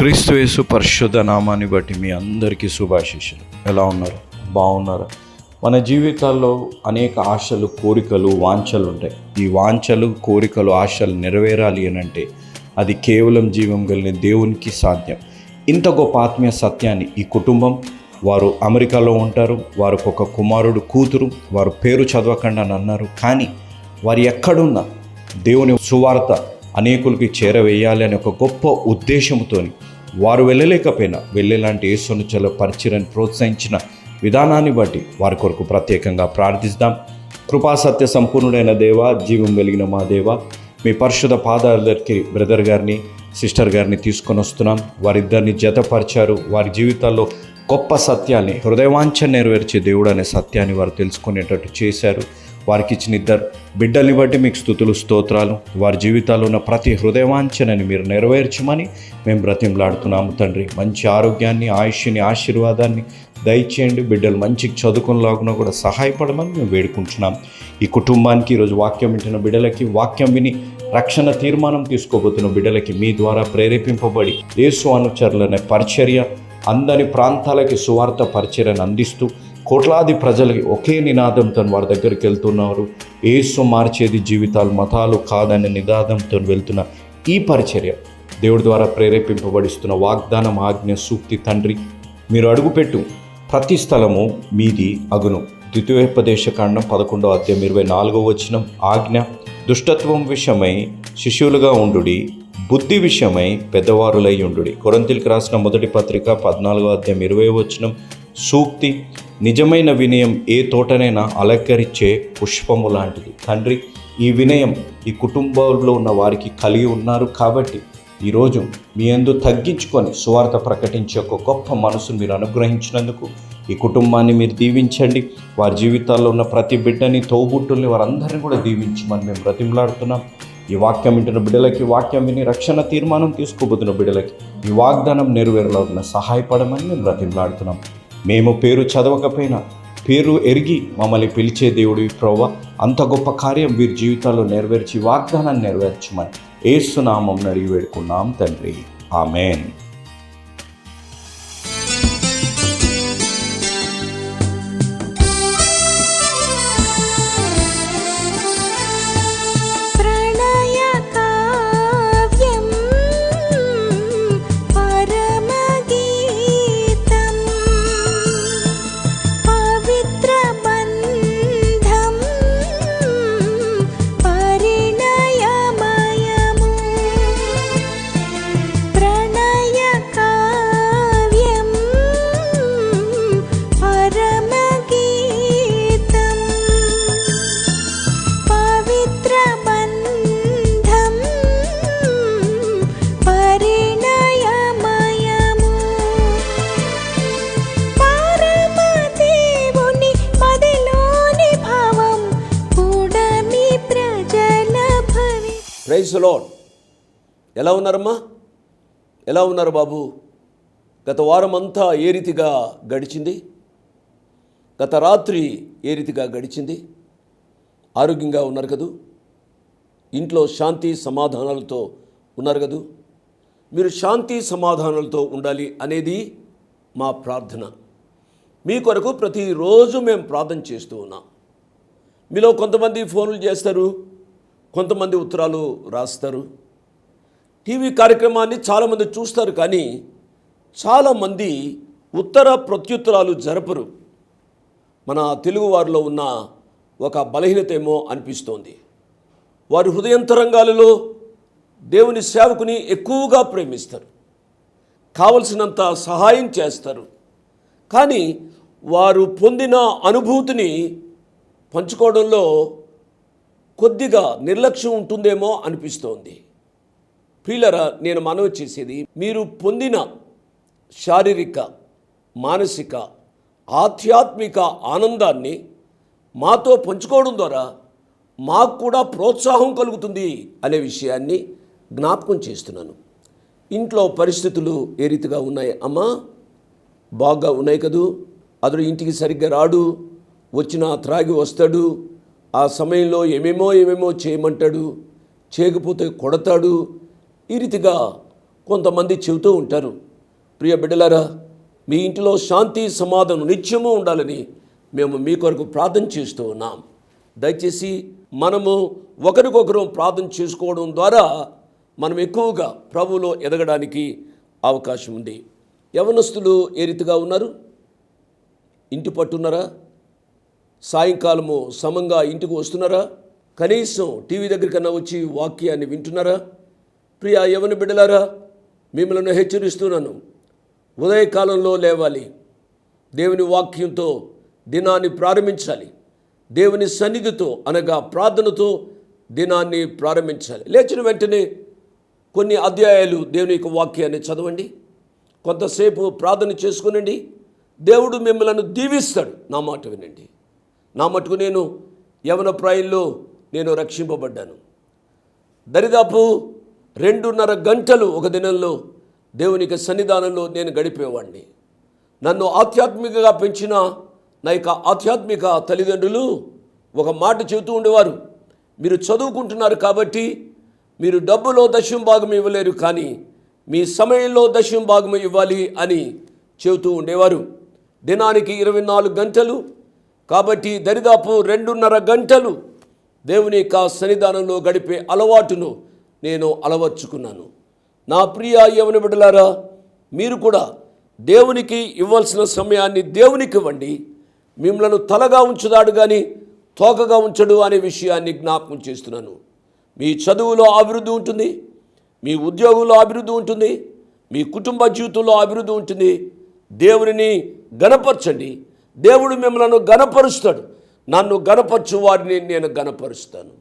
క్రీస్తు యేసు పరిశుద్ధ నామాన్ని బట్టి మీ అందరికీ శుభాశిష్యులు. ఎలా ఉన్నారు? బాగున్నారా? మన జీవితాల్లో అనేక ఆశలు కోరికలు వాంఛలు ఉంటాయి. ఈ వాంఛలు కోరికలు ఆశలు నెరవేరాలి అని అంటే అది కేవలం జీవం కలిగిన దేవునికి సాధ్యం. ఇంత గొప్ప ఆత్మీయ సత్యాన్ని ఈ కుటుంబం వారు అమెరికాలో ఉంటారు వారికి ఒక కుమారుడు కూతురు వారు పేరు చదవకండి అని అన్నారు. కానీ వారు ఎక్కడున్నా దేవుని సువార్త అనేకులకి చేరవేయాలి అనే ఒక గొప్ప ఉద్దేశంతోని వారు వెళ్ళలేకపోయినా వెళ్ళేలాంటి యేసును చల ప్రోత్సహించిన విధానాన్ని బట్టి వారి కొరకు ప్రత్యేకంగా ప్రార్థిస్తాం. కృపా సత్య సంపూర్ణుడైన దేవ జీవం వెలిగిన మా దేవ మీ పరిశుధ పాదాలకి బ్రదర్ గారిని సిస్టర్ గారిని తీసుకొని వస్తున్నాం. వారిద్దరిని జతపరిచారు. వారి జీవితాల్లో గొప్ప సత్యాన్ని హృదయవాంఛ నెరవేర్చే దేవుడు అనే సత్యాన్ని వారు తెలుసుకునేటట్టు చేశారు. వారికి ఇచ్చిన ఇద్దరు బిడ్డల్ని బట్టి మీకు స్థుతులు స్తోత్రాలు. వారి జీవితాల్లో ఉన్న ప్రతి హృదయవాంఛనని మీరు నెరవేర్చమని మేము బ్రతింలాడుతున్నాము తండ్రి. మంచి ఆరోగ్యాన్ని ఆయుష్ని ఆశీర్వాదాన్ని దయచేయండి. బిడ్డలు మంచిగా చదువుకునేలాగున కూడా సహాయపడమని మేము వేడుకుంటున్నాం. ఈ కుటుంబానికి ఈరోజు వాక్యం వింటున్న బిడ్డలకి వాక్యం విని రక్షణ తీర్మానం తీసుకోబోతున్న బిడ్డలకి మీ ద్వారా ప్రేరేపింపబడి యేసు అనుచరులనే పరిచర్య అందని ప్రాంతాలకి సువార్త పరిచర్యను అందిస్తూ కోట్లాది ప్రజలకి ఒకే నినాదంతో వారి దగ్గరికి వెళ్తున్నారు. ఏసు మార్చేది జీవితాలు మతాలు కాదనే నినాదంతో వెళ్తున్న ఈ పరిచర్య దేవుడి ద్వారా ప్రేరేపింపబడిస్తున్న వాగ్దానం ఆజ్ఞ సూక్తి తండ్రి మీరు అడుగుపెట్టు ప్రతి స్థలము మీది అగును. ద్వితీయోపదేశకాండం పదకొండో అధ్యాయం ఇరవై నాలుగో వచనం. ఆజ్ఞ దుష్టత్వం విషయమై శిష్యులుగా ఉండుడి బుద్ధి విషయమై పెద్దవారులై ఉండుడి. కొరంతిల్కి రాసిన మొదటి పత్రిక పద్నాలుగో అధ్యాయం ఇరవై వచనం. సూక్తి నిజమైన వినయం ఏ తోటనైనా అలంకరించే పుష్పము లాంటిది. తండ్రి ఈ వినయం ఈ కుటుంబంలో ఉన్న వారికి కలిగి ఉన్నారు కాబట్టి ఈరోజు మీ అందు తగ్గించుకొని సువార్త ప్రకటించే ఒక గొప్ప మనసును మీరు అనుగ్రహించినందుకు ఈ కుటుంబాన్ని మీరు దీవించండి. వారి జీవితాల్లో ఉన్న ప్రతి బిడ్డని తోబుట్టుల్ని వారందరినీ కూడా దీవించమని మేము బ్రతిమలాడుతున్నాం. ఈ వాక్యం వింటున్న బిడ్డలకి వాక్యం విని రక్షణ తీర్మానం తీసుకోబోతున్న బిడ్డలకి ఈ వాగ్దానం నెరవేరలాగిన సహాయపడమని మేము బ్రతిమలాడుతున్నాం. మేము పేరు చదవకపోయినా పేరు ఎరిగి మమ్మల్ని పిలిచే దేవుడి ప్రోవ అంత గొప్ప కార్యం వీరి జీవితాల్లో నెరవేర్చి వాగ్దానాన్ని నెరవేర్చమని ఏసునామం అడిగి వేడుకున్నాం తండ్రి. ఆమెన్. ఎలా ఉన్నారమ్మా? ఎలా ఉన్నారు బాబు? గత వారం అంతా ఏ రీతిగా గడిచింది? గత రాత్రి ఏ రీతిగా గడిచింది? ఆరోగ్యంగా ఉన్నారు కదూ? ఇంట్లో శాంతి సమాధానాలతో ఉన్నారు కదూ? మీరు శాంతి సమాధానాలతో ఉండాలి అనేది మా ప్రార్థన. మీ కొరకు ప్రతిరోజు మేము ప్రార్థన చేస్తూ ఉన్నాం. మీలో కొంతమంది ఫోన్లు చేస్తారు కొంతమంది ఉత్తరాలు రాస్తారు. టీవీ కార్యక్రమాన్ని చాలామంది చూస్తారు కానీ చాలామంది ఉత్తర ప్రత్యుత్తరాలు జరపరు. మన తెలుగువారిలో ఉన్న ఒక బలహీనత ఏమో అనిపిస్తోంది. వారి హృదయంతరంగాలలో దేవుని సేవకుని ఎక్కువగా ప్రేమిస్తారు. కావలసినంత సహాయం చేస్తారు. కానీ వారు పొందిన అనుభూతిని పంచుకోవడంలో కొద్దిగా నిర్లక్ష్యం ఉంటుందేమో అనిపిస్తోంది. ప్రియులరా నేను మనవి చేసేది మీరు పొందిన శారీరక మానసిక ఆధ్యాత్మిక ఆనందాన్ని మాతో పంచుకోవడం ద్వారా మాకు కూడా ప్రోత్సాహం కలుగుతుంది అనే విషయాన్ని జ్ఞాపకం చేస్తున్నాను. ఇంట్లో పరిస్థితులు ఏ రీతిగా ఉన్నాయి? అమ్మా బాగా ఉన్నాయి కదూ? అతడు ఇంటికి సరిగ్గా రాడు వచ్చినా త్రాగి వస్తాడు ఆ సమయంలో ఏమేమో ఏమేమో చేయమంటాడు చేయకపోతే కొడతాడు ఈ రీతిగా కొంతమంది చెబుతూ ఉంటారు. ప్రియ బిడ్డలారా మీ ఇంటిలో శాంతి సమాధానం నిత్యము ఉండాలని మేము మీ కొరకు ప్రార్థన చేస్తూ ఉన్నాం. దయచేసి మనము ఒకరికొకరు ప్రార్థన చేసుకోవడం ద్వారా మనం ఎక్కువగా ప్రభువులో ఎదగడానికి అవకాశం ఉంది. యవనస్తులు ఏ రీతిగా ఉన్నారు? ఇంటి పట్టున్నారా? సాయంకాలము సమంగా ఇంటికి వస్తున్నారా? కనీసం టీవీ దగ్గరికన్నా వచ్చి వాక్యాన్ని వింటున్నారా? ప్రియా యవన బిడ్డలారా మిమ్మల్ని హెచ్చరిస్తున్నాను. ఉదయకాలంలో లేవాలి. దేవుని వాక్యంతో దినాన్ని ప్రారంభించాలి. దేవుని సన్నిధితో అనగా ప్రార్థనతో దినాన్ని ప్రారంభించాలి. లేచిన వెంటనే కొన్ని అధ్యాయాలు దేవుని యొక్క వాక్యాన్ని చదవండి. కొంతసేపు ప్రార్థన చేసుకునండి. దేవుడు మిమ్మల్ని దీవిస్తాడు. నా మాట వినండి. నా మటుకు నేను యవన ప్రాయంలో నేను రక్షింపబడ్డాను. దరిదాపు రెండున్నర గంటలు ఒక దినంలో దేవునికి సన్నిధానంలో నేను గడిపేవాడిని నన్ను ఆధ్యాత్మికగా పెంచిన నా యొక్క ఆధ్యాత్మిక తల్లిదండ్రులు ఒక మాట చెబుతూ ఉండేవారు. మీరు చదువుకుంటున్నారు కాబట్టి మీరు డబ్బులో దశం భాగం ఇవ్వలేరు కానీ మీ సమయంలో దశం భాగం ఇవ్వాలి అని చెబుతూ ఉండేవారు. దినానికి ఇరవై నాలుగు గంటలు కాబట్టి దరిదాపు రెండున్నర గంటలు దేవుని యొక్క సన్నిధానంలో గడిపే అలవాటును నేను అలవర్చుకున్నాను. నా ప్రియ యవన బిడ్డలారా మీరు కూడా దేవునికి ఇవ్వాల్సిన సమయాన్ని దేవునికి ఇవ్వండి. మిమ్మలను తలగా ఉంచుదాడు కానీ తోకగా ఉంచడు అనే విషయాన్ని జ్ఞాపకం చేస్తున్నాను. మీ చదువులో అభివృద్ధి ఉంటుంది మీ ఉద్యోగంలో అభివృద్ధి ఉంటుంది మీ కుటుంబ జీవితంలో అభివృద్ధి ఉంటుంది. దేవుని గనపరచండి దేవుడు మిమ్మలను గనపరుస్తాడు నన్ను గనపరచు వారిని నేను గనపరుస్తాను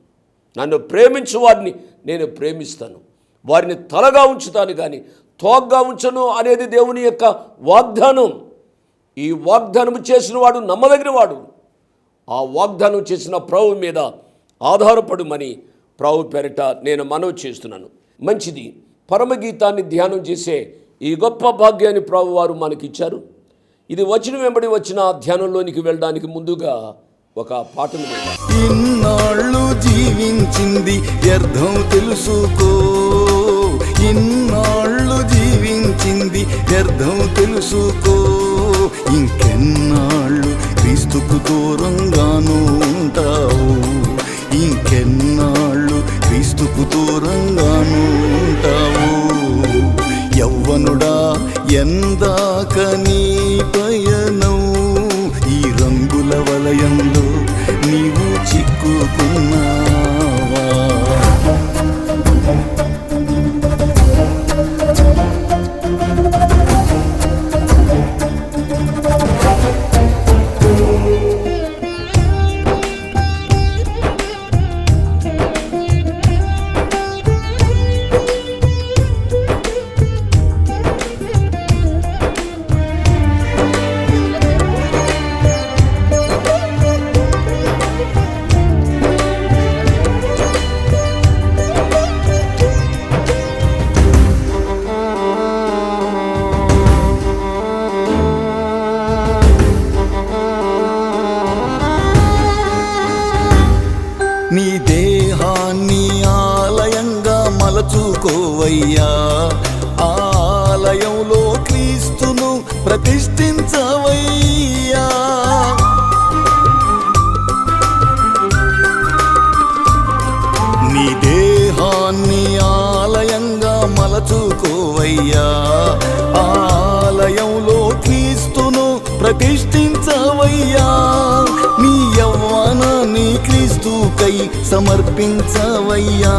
నన్ను ప్రేమించు వారిని నేను ప్రేమిస్తాను. వారిని తలగా ఉంచుతాను కానీ తోగ్గా ఉంచను అనేది దేవుని యొక్క వాగ్దానం. ఈ వాగ్దానం చేసిన వాడు నమ్మదగిన వాడు. ఆ వాగ్దానం చేసిన ప్రభు మీద ఆధారపడమని ప్రభు పేరిట నేను మనవి చేస్తున్నాను. మంచిది. పరమగీతాన్ని ధ్యానం చేసే ఈ గొప్ప భాగ్యాన్ని ప్రభు వారు మనకిచ్చారు. ఇది వచ్చిన వెంబడి వచ్చిన ధ్యానంలోనికి వెళ్ళడానికి ముందుగా ఒక పాటను ఇన్నాళ్ళు జీవించింది వ్యర్థం తెలుసుకో. ఇన్నాళ్ళు జీవించింది వ్యర్థం తెలుసుకో. ఇంకెన్నాళ్ళు క్రీస్తుకు దూరంగాను ఉంటావు ఇంకెన్నాళ్ళు క్రీస్తుకు దూరంగాను ఉంటావు యవ్వనుడా ఎందాక నీ ప్రతిష్ఠించవయ్యా. నీ యవ్వానాన్ని క్రీస్తుకై సమర్పించవయ్యా.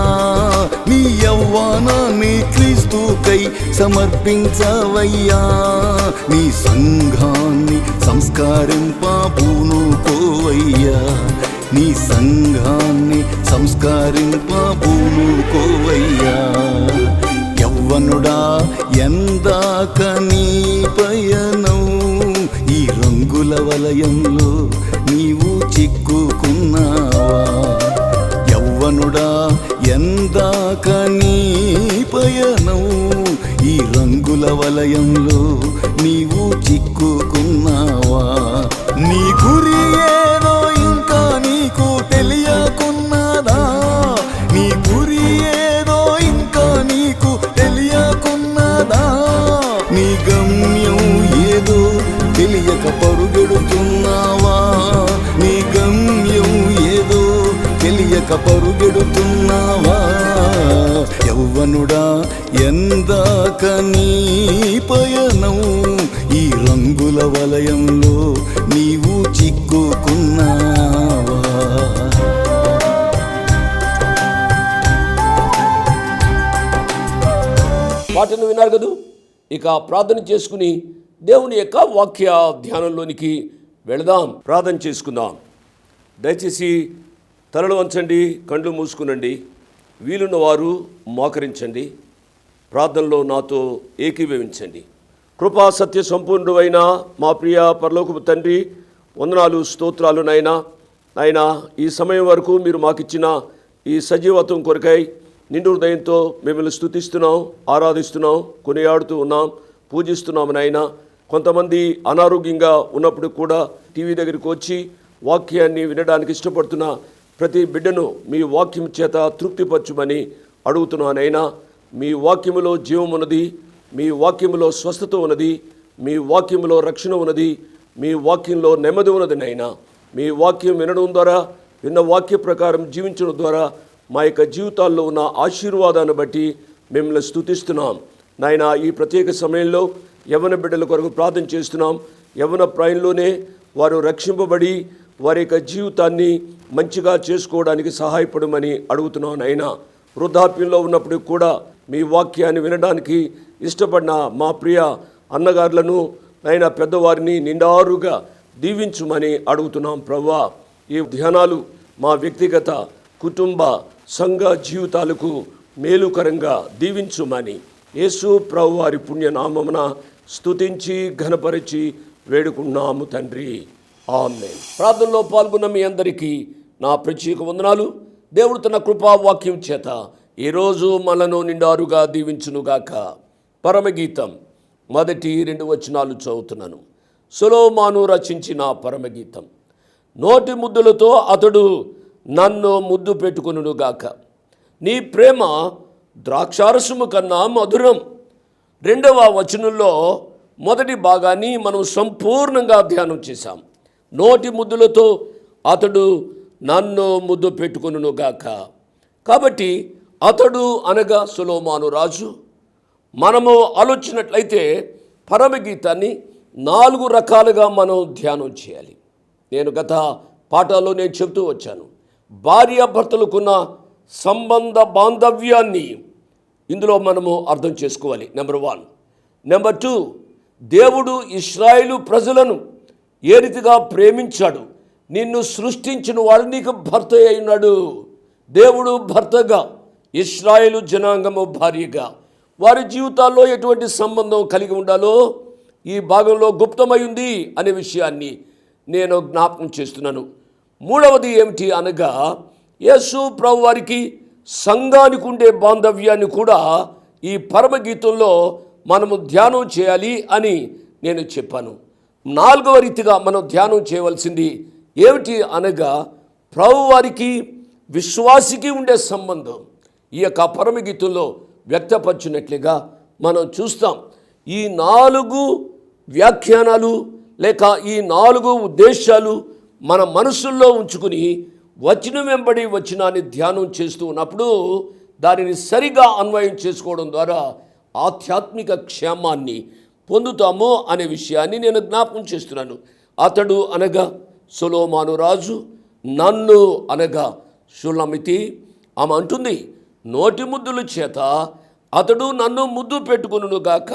నీ యవ్వానాన్ని క్రీస్తుకై సమర్పించవయ్యా. నీ సంఘాన్ని సంస్కరింప పూనుకోవయ్యా నీ సంఘాన్ని సంస్కరింపబూనుకోవయ్యా. యవ్వనుడా ఎందాక నీ పయనం రంగుల వలయంలో నీవు చిక్కుకున్నావా? యవ్వనుడా ఎందాక నీ పయనం ఈ రంగుల వలయంలో నీవు చిక్కుకున్నావా? నీ గురి ఏదో ఇంకా నీకు తెలియకున్నదా? నీ గురి పరుగెడుతున్నావా యవ్వనుడా ఎందాక నీ పయనం ఈ రంగుల వలయంలో నీవు చిక్కుకున్నావా? పాటను విన్నారు కదూ? ఇక ప్రార్థన చేసుకుని దేవుని యొక్క వాక్య ధ్యానంలోనికి వెళదాం. ప్రార్థన చేసుకుందాం. దయచేసి తలలు వంచండి కండ్లు మూసుకునండి వీలున్న వారు మోకరించండి ప్రార్థనలో నాతో ఏకీభవించండి. కృపా సత్య సంపూర్ణుడైన మా ప్రియ పరలోకపు తండ్రి వందనాలు స్తోత్రాలు నాయన. నాయనా ఈ సమయం వరకు మీరు మాకిచ్చిన ఈ సజీవత్వం కొరకై నిండు హృదయంతో మిమ్మల్ని స్తుతిస్తున్నాం ఆరాధిస్తున్నాం కొనియాడుతూ ఉన్నాం పూజిస్తున్నాం నాయన. కొంతమంది అనారోగ్యంగా ఉన్నప్పుడు కూడా టీవీ దగ్గరికి వచ్చి వాక్యాన్ని వినడానికి ఇష్టపడుతున్న ప్రతి బిడ్డను మీ వాక్యం చేత తృప్తిపరచుమని అడుగుతున్నానైనా మీ వాక్యములో జీవం ఉన్నది మీ వాక్యములో స్వస్థత ఉన్నది మీ వాక్యములో రక్షణ ఉన్నది మీ వాక్యంలో నెమ్మది ఉన్నది నైనా. మీ వాక్యం వినడం ద్వారా విన్న వాక్య ప్రకారం జీవించడం ద్వారా మా యొక్క జీవితాల్లో ఉన్న ఆశీర్వాదాన్ని బట్టి మిమ్మల్ని స్తుతిస్తున్నాం. నాయన ఈ ప్రత్యేక సమయంలో యవన బిడ్డల కొరకు ప్రార్థన చేస్తున్నాం. యవన ప్రాయంలోనే వారు రక్షింపబడి వారి యొక్క జీవితాన్ని మంచిగా చేసుకోవడానికి సహాయపడమని అడుగుతున్నాను అయినా వృద్ధాప్యంలో ఉన్నప్పుడు కూడా మీ వాక్యాన్ని వినడానికి ఇష్టపడిన మా ప్రియ అన్నగారులను ఆయన పెద్దవారిని నిండారుగా దీవించుమని అడుగుతున్నాం ప్రవ్వా. ఈ ధ్యానాలు మా వ్యక్తిగత కుటుంబ సంఘ జీవితాలకు మేలుకరంగా దీవించుమని యేసు ప్రభు వారి పుణ్యనామమున స్తుతించి ఘనపరిచి వేడుకున్నాము తండ్రి. ఆమె ప్రార్థనలో పాల్గొన్న మీ అందరికీ నా ప్రత్యేక వందనాలు. దేవుడు తన కృపావాక్యం చేత ఈరోజు మనను నిండారుగా దీవించునుగాక. పరమగీతం మొదటి రెండు వచనాలు చదువుతున్నాను. సులోమాను రచించిన పరమగీతం. నోటి ముద్దులతో అతడు నన్ను ముద్దు పెట్టుకునుగాక నీ ప్రేమ ద్రాక్షారసము కన్నా మధురం. రెండవ వచనంలో మొదటి భాగాన్ని మనం సంపూర్ణంగా ధ్యానం చేశాం. నోటి ముద్దులతో అతడు నన్ను ముద్దు పెట్టుకునుగాక కాబట్టి అతడు అనగా సులోమాను రాజు మనము ఆలోచించినట్లయితే పరమగీతాన్ని నాలుగు రకాలుగా మనం ధ్యానం చేయాలి. నేను గత పాఠాల్లో నేను చెప్తూ వచ్చాను. భార్యాభర్తలకున్న సంబంధ బాంధవ్యాన్ని ఇందులో మనము అర్థం చేసుకోవాలి. Number one. Number two. దేవుడు ఇస్రాయిలు ప్రజలను ఏ రీతిగా ప్రేమించాడు? నిన్ను సృష్టించిన వాడు నీకు భర్త అయినాడు దేవుడు భర్తగా ఇస్రాయేలు జనాంగము భార్యగా. వారి జీవితాల్లో ఎటువంటి సంబంధం కలిగి ఉండాలో ఈ భాగంలో గుప్తమై ఉంది అనే విషయాన్ని నేను జ్ఞాపకం చేస్తున్నాను. మూడవది ఏమిటి అనగా యేసు ప్రభు వారికి సంఘానికి ఉండే బాంధవ్యాన్ని కూడా ఈ పరమగీతంలో మనము ధ్యానం చేయాలి అని నేను చెప్పాను. నాలుగవ రీతిగా మనం ధ్యానం చేయవలసింది ఏమిటి అనగా ప్రభు వారికి విశ్వాసికి ఉండే సంబంధం ఈ యొక్క పరమగీతంలో వ్యక్తపరిచినట్లుగా మనం చూస్తాం. ఈ నాలుగు వ్యాఖ్యానాలు లేక ఈ నాలుగు ఉద్దేశాలు మన మనసుల్లో ఉంచుకుని వచనం వెంబడి వచనాన్ని ధ్యానం చేస్తూ ఉన్నప్పుడు దానిని సరిగా అన్వయం చేసుకోవడం ద్వారా ఆధ్యాత్మిక క్షేమాన్ని పొందుతాము అనే విషయాన్ని నేను జ్ఞాపకం చేస్తున్నాను. అతడు అనగా సులోమాను రాజు నన్ను అనగా సులమితి ఆమె అంటుంది నోటి ముద్దుల చేత అతడు నన్ను ముద్దు పెట్టుకును గాక.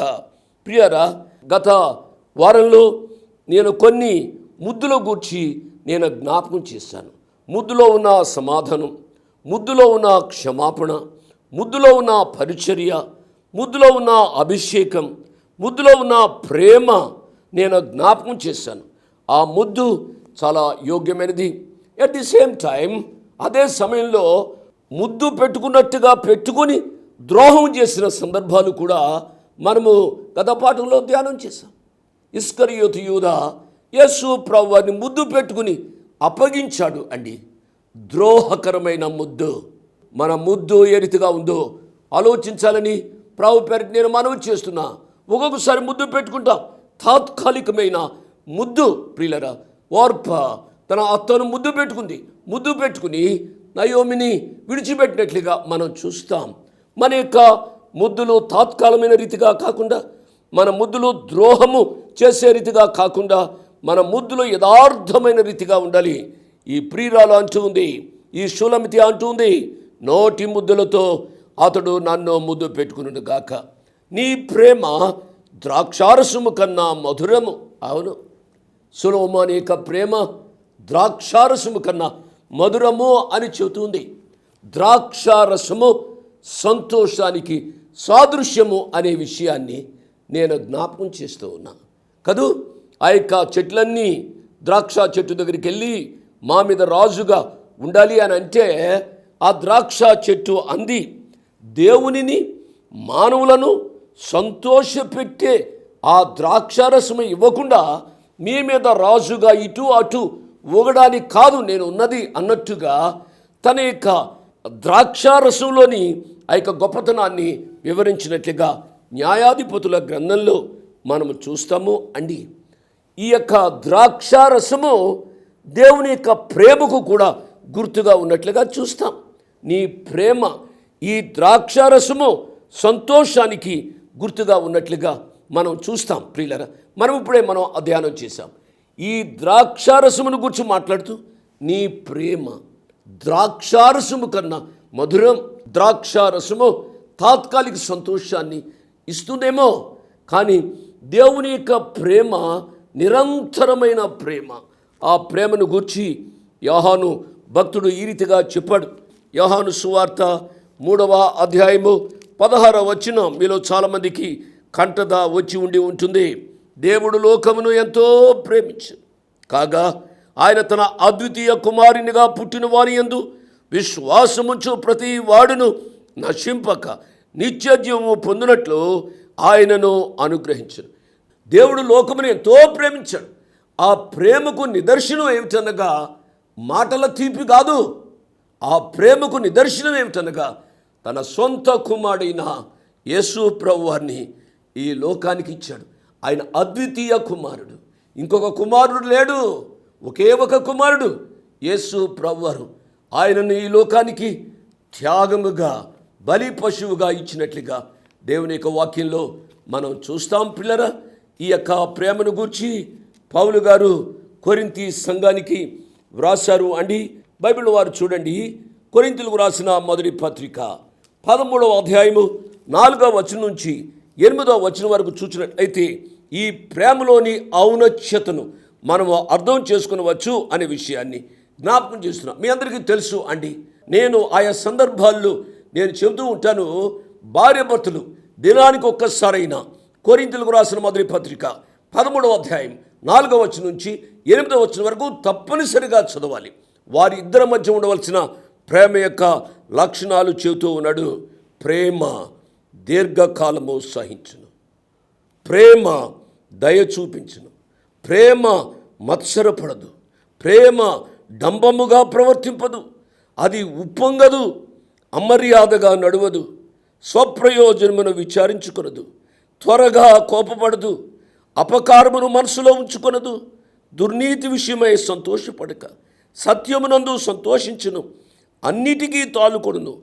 ప్రియరా గత వారంలో నేను కొన్ని ముద్దుల గూర్చి నేను జ్ఞాపకం చేశాను. ముద్దులో ఉన్న సమాధానం ముద్దులో ఉన్న క్షమాపణ ముద్దులో ఉన్న పరిచర్య ముద్దులో ఉన్న అభిషేకం ముద్దులో ఉన్న ప్రేమ నేను జ్ఞాపకం చేశాను. ఆ ముద్దు చాలా యోగ్యమైనది. ఎట్ ది సేమ్ టైం అదే సమయంలో ముద్దు పెట్టుకున్నట్టుగా పెట్టుకొని ద్రోహం చేసిన సందర్భాలు కూడా మనము గత పాఠంలో ధ్యానం చేశాం. ఇస్కరియోతు యూద యేసు ప్రభువారిని ముద్దు పెట్టుకుని అప్పగించాడు అండి. ద్రోహకరమైన ముద్దు. మన ముద్దు ఏ రీతిగా ఉందో ఆలోచించాలని ప్రభు పేరు నేను మనవి చేస్తున్నా. ఒక్కొక్కసారి ముద్దు పెట్టుకుంటాం. తాత్కాలికమైన ముద్దు ప్రియులరా వార్ప తన అత్తను ముద్దు పెట్టుకుంది. ముద్దు పెట్టుకుని నయోమిని విడిచిపెట్టినట్లుగా మనం చూస్తాం. మన యొక్క ముద్దులు తాత్కాలమైన రీతిగా కాకుండా మన ముద్దులు ద్రోహము చేసే రీతిగా కాకుండా మన ముద్దులు యథార్థమైన రీతిగా ఉండాలి. ఈ ప్రియురాలు అంటూ ఉంది ఈ శూలమితి అంటూ ఉంది నోటి ముద్దులతో అతడు నన్ను ముద్దు పెట్టుకున్నాడు గాక. నీ ప్రేమ ద్రాక్షారసము కన్నా మధురము. అవును. సులోమాని యొక్క ప్రేమ ద్రాక్షారసము కన్నా మధురము అని చెబుతుంది. ద్రాక్షారసము సంతోషానికి సాదృశ్యము అనే విషయాన్ని నేను జ్ఞాపకం చేస్తూ ఉన్నా. కదూ? ఆ యొక్క చెట్లన్నీ ద్రాక్ష చెట్టు దగ్గరికి వెళ్ళి మా మీద రాజుగా ఉండాలి అని అంటే ఆ ద్రాక్ష చెట్టు అంది దేవునిని మానవులను సంతోషపెట్టే ఆ ద్రాక్షారసము ఇవ్వకుండా మీ మీద రాజుగా ఇటు అటు ఊగడానికి కాదు నేను ఉన్నది అన్నట్టుగా తన యొక్క ద్రాక్షారసంలోని ఆ యొక్క గొప్పతనాన్ని వివరించినట్లుగా న్యాయాధిపతుల గ్రంథంలో మనము చూస్తాము అండి. ఈ యొక్క ద్రాక్షారసము దేవుని యొక్క ప్రేమకు కూడా గుర్తుగా ఉన్నట్లుగా చూస్తాం. నీ ప్రేమ ఈ ద్రాక్షారసము సంతోషానికి గుర్తుగా ఉన్నట్లుగా మనం చూస్తాం ప్రియులరా. మనం ఇప్పుడే మనం అధ్యయనం చేశాం. ఈ ద్రాక్షారసమును గురించి మాట్లాడుతూ నీ ప్రేమ ద్రాక్షారసము కన్నా మధురం ద్రాక్షారసము తాత్కాలిక సంతోషాన్ని ఇస్తుందేమో. కానీ దేవుని యొక్క ప్రేమ నిరంతరమైన ప్రేమ. ఆ ప్రేమను గూర్చి యోహాను భక్తుడు ఈ రీతిగా చెప్పాడు. యోహాను సువార్త మూడవ అధ్యాయము పదహార వచ్చిన మీలో చాలామందికి కంటద వచ్చి ఉండి ఉంటుంది. దేవుడు లోకమును ఎంతో ప్రేమించు కాగా ఆయన తన అద్వితీయ కుమారునిగా పుట్టిన వారి యందు విశ్వాసముంచు ప్రతి వాడును నశింపక నిత్యజీవము పొందినట్లు ఆయనను అనుగ్రహించను దేవుడు లోకమును ఎంతో ప్రేమించాడు. ఆ ప్రేమకు నిదర్శనం ఏమిటనగా మాటల తీపి కాదు. ఆ ప్రేమకు నిదర్శనం ఏమిటనగా తన సొంత కుమారుడైన యేసు ప్రభువారిని ఈ లోకానికి ఇచ్చాడు. ఆయన అద్వితీయ కుమారుడు. ఇంకొక కుమారుడు లేడు. ఒకే ఒక కుమారుడు యేసు ప్రభువారు ఆయనను ఈ లోకానికి త్యాగముగా బలి పశువుగా ఇచ్చినట్లుగా దేవుని యొక్క వాక్యంలో మనం చూస్తాం పిల్లరా. ఈ యొక్క ప్రేమను గూర్చి పౌలు గారు కొరింతి సంఘానికి వ్రాసారు అండి. బైబిల్ వారు చూడండి. కొరింతలకు రాసిన మొదటి పత్రిక. పదమూడవ అధ్యాయము నాలుగవ వచనం నుంచి ఎనిమిదవ వచనం వరకు చూసినట్లయితే ఈ ప్రేమలోని ఔనత్యతను మనము అర్థం చేసుకునవచ్చు అనే విషయాన్ని జ్ఞాపకం చేస్తున్నాం. మీ అందరికీ తెలుసు అండి నేను ఆయా సందర్భాల్లో నేను చెబుతూ ఉంటాను భార్యభర్తలు దినానికి ఒక్కసారైనా కోరింతలకు రాసిన మొదటి పత్రిక పదమూడవ అధ్యాయం నాలుగవ వచ్చిన నుంచి ఎనిమిదవ వచ్చిన వరకు తప్పనిసరిగా చదవాలి. వారి ఇద్దరి మధ్య ఉండవలసిన ప్రేమ యొక్క లక్షణాలు చెబుతూ ఉన్నాడు ప్రేమ దీర్ఘకాలము సహించును. ప్రేమ దయ చూపించును. ప్రేమ మత్సరపడదు. ప్రేమ డంబముగా ప్రవర్తింపదు. అది ఉప్పొంగదు అమర్యాదగా నడవదు. స్వప్రయోజనమును విచారించుకొనదు. త్వరగా కోపపడదు. అపకారమును మనసులో ఉంచుకొనదు. దుర్నీతి విషయమై సంతోషపడక. సత్యమునందు సంతోషించును. అన్నిటికీ తాలుకొడును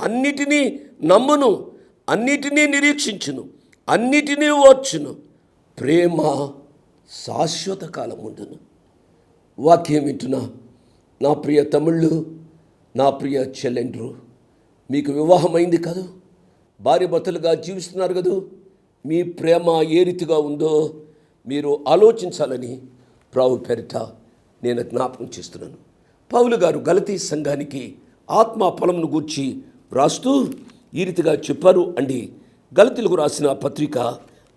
అన్నిటినీ నమ్మును. అన్నిటినీ నిరీక్షించును. అన్నిటినీ ఓర్చును. ప్రేమ శాశ్వత కాలం ఉండును వాక్యం వింటున్నా నా ప్రియ తమిళ్ళు నా ప్రియ చెల్లెండ్రు మీకు వివాహమైంది కదూ? భార్య భర్తలుగా జీవిస్తున్నారు కదూ? మీ ప్రేమ ఏ రీతిగా ఉందో మీరు ఆలోచించాలని ప్రావు పేరిట నేను జ్ఞాపకం చేస్తున్నాను. పౌలు గారు గలతీ సంఘానికి ఆత్మ ఫలమును గూర్చి వ్రాస్తూ ఈ రీతిగా చెప్పారు అండి. గలతీలకు రాసిన పత్రిక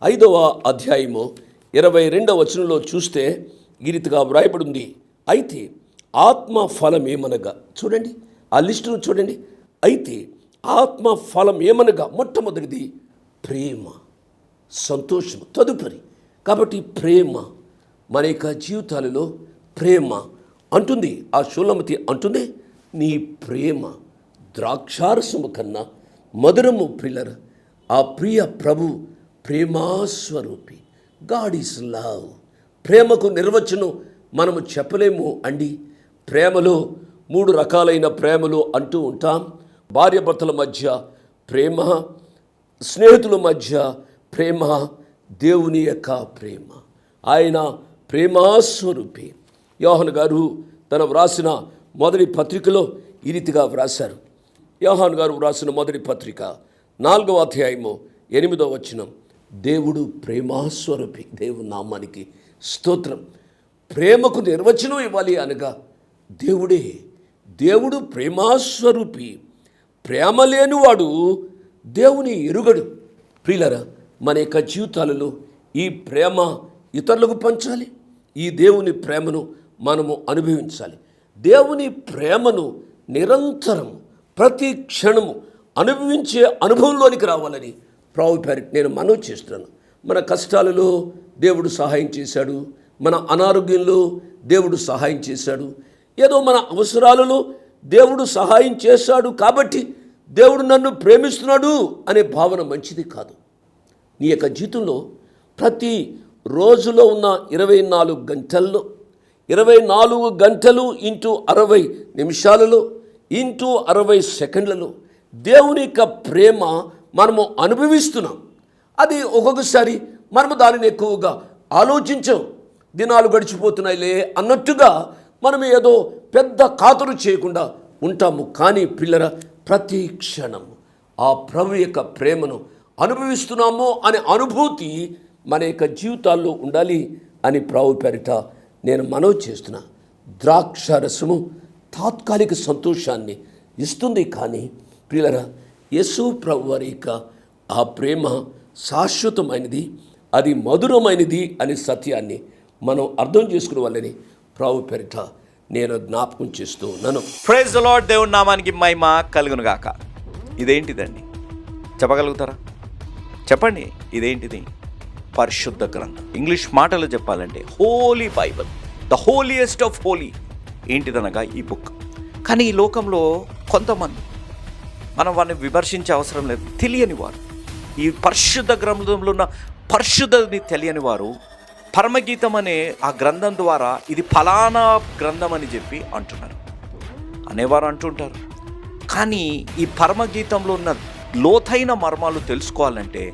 ఐదవ అధ్యాయము ఇరవై రెండవ వచనంలో చూస్తే ఈ రీతిగా వ్రాయబడింది. అయితే ఆత్మ ఫలం ఏమనగా చూడండి ఆ లిస్టును చూడండి. అయితే ఆత్మ ఫలం ఏమనగా మొట్టమొదటిది ప్రేమ సంతోషం తదుపరి కాబట్టి ప్రేమ. మన యొక్క జీవితాలలో ప్రేమ అంటుంది ఆ షులమతి అంటుంది నీ ప్రేమ ద్రాక్షారసము కన్నా మధురము పిల్లర ఆ ప్రియ ప్రభు ప్రేమాస్వరూపి. గాడ్ ఈస్ లవ్ ప్రేమకు నిర్వచనం మనము చెప్పలేము అండి. ప్రేమలో మూడు రకాలైన ప్రేమలు అంటూ ఉంటాం. భార్యభర్తల మధ్య ప్రేమ స్నేహితుల మధ్య ప్రేమ దేవుని యొక్క ప్రేమ. ఆయన ప్రేమాస్వరూపి. యోహన్ గారు తన వ్రాసిన మొదటి పత్రికలో ఈ రీతిగా వ్రాశారు. యోహాన్ గారు వ్రాసిన మొదటి పత్రిక నాలుగవ అధ్యాయము ఎనిమిదవ వచనం. దేవుడు ప్రేమాస్వరూపి దేవుని నామానికి స్తోత్రం. ప్రేమకు నిర్వచనం ఇవ్వాలి అనగా దేవుడే దేవుడు ప్రేమాస్వరూపి ప్రేమ లేనివాడు దేవుని ఎరుగడు. ప్రియులరా మన యొక్క జీవితాలలో ఈ ప్రేమ ఇతరులకు పంచాలి. ఈ దేవుని ప్రేమను మనము అనుభవించాలి. దేవుని ప్రేమను నిరంతరం ప్రతి క్షణము అనుభవించే అనుభవంలోనికి రావాలని ప్రావు నేను మనవి చేస్తున్నాను. మన కష్టాలలో దేవుడు సహాయం చేశాడు. మన అనారోగ్యంలో దేవుడు సహాయం చేశాడు. ఏదో మన అవసరాలలో దేవుడు సహాయం చేశాడు కాబట్టి దేవుడు నన్ను ప్రేమిస్తున్నాడు అనే భావన మంచిది కాదు. నీ యొక్క జీవితంలో ప్రతి రోజులో ఉన్న ఇరవై నాలుగు గంటల్లో ఇరవై నాలుగు గంటలు ఇంటూ అరవై నిమిషాలలో ఇంటూ అరవై సెకండ్లలో దేవుని యొక్క ప్రేమ మనము అనుభవిస్తున్నాం. అది ఒక్కొక్కసారి మనము దానిని ఎక్కువగా ఆలోచించాం. దినాలు గడిచిపోతున్నాయిలే అన్నట్టుగా మనం ఏదో పెద్ద కాతురు చేయకుండా ఉంటాము. కానీ పిల్లల ప్రతి క్షణం ఆ ప్రభు యొక్క ప్రేమను అనుభవిస్తున్నామో అనే అనుభూతి మన యొక్క జీవితాల్లో ఉండాలి అని ప్రభు పెరిట నేను మనవి చేస్తున్న ద్రాక్ష రసము తాత్కాలిక సంతోషాన్ని ఇస్తుంది కానీ ప్రియులరా యేసు ప్రభు వారి యొక్క ఆ ప్రేమ శాశ్వతమైనది అది మధురమైనది అనే సత్యాన్ని మనం అర్థం చేసుకునే వాళ్ళని ప్రభు పెరట నేను జ్ఞాపకం చేస్తూ ఉన్నాను ప్రైజ్ ద లార్డ్ దేవుని నామానికి మహిమ కలుగును గాక ఇదేంటిదండి? చెప్పగలుగుతారా? చెప్పండి ఇదేంటిది? పరిశుద్ధ గ్రంథం. ఇంగ్లీష్ మాటలు చెప్పాలంటే holy bible the holiest of holy ఏంటిదనగా ఈ బుక్. కానీ ఈ లోకంలో కొంతమంది మనం వారిని విమర్శించే అవసరం లేదు తెలియని వారు. ఈ పరిశుద్ధ గ్రంథంలో ఉన్న పరిశుద్ధని తెలియని వారు పరమగీతం అనే ఆ గ్రంథం ద్వారా ఇది ఫలానా గ్రంథం అని చెప్పి అంటున్నారు. అనేవారు అంటుంటారు. కానీ ఈ పరమగీతంలో ఉన్న లోతైన మర్మాలు తెలుసుకోవాలంటే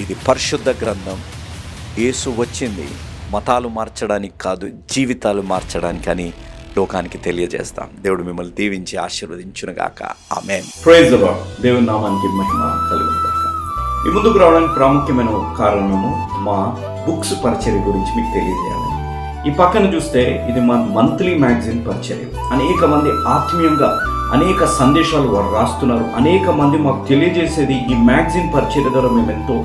ఇది పరిశుద్ధ గ్రంథం. యేసు వచ్చింది. మతాలు మార్చడానికి కాదు జీవితాలు మార్చడానికి అని లోకానికి తెలియజేస్తాం. దేవుడు మిమ్మల్ని దీవించి ఆశీర్వదించునుగాక. ఆమె ప్రైజ్ దేవుని నామానికి మహిమ ఈ ముందుకు రావడానికి ప్రాముఖ్యమైన కారణము మా బుక్స్ పరిచర్య గురించి మీకు తెలియజేయాలి. ఈ పక్కన చూస్తే ఇది మా మంత్లీ మ్యాగజైన్ పరిచర్య. అనేక మంది ఆత్మీయంగా అనేక సందేశాలు వారు రాస్తున్నారు. అనేక మంది మాకు తెలియజేసేది ఈ మ్యాగజైన్ పరిచర్య ద్వారా మేము ఎంతో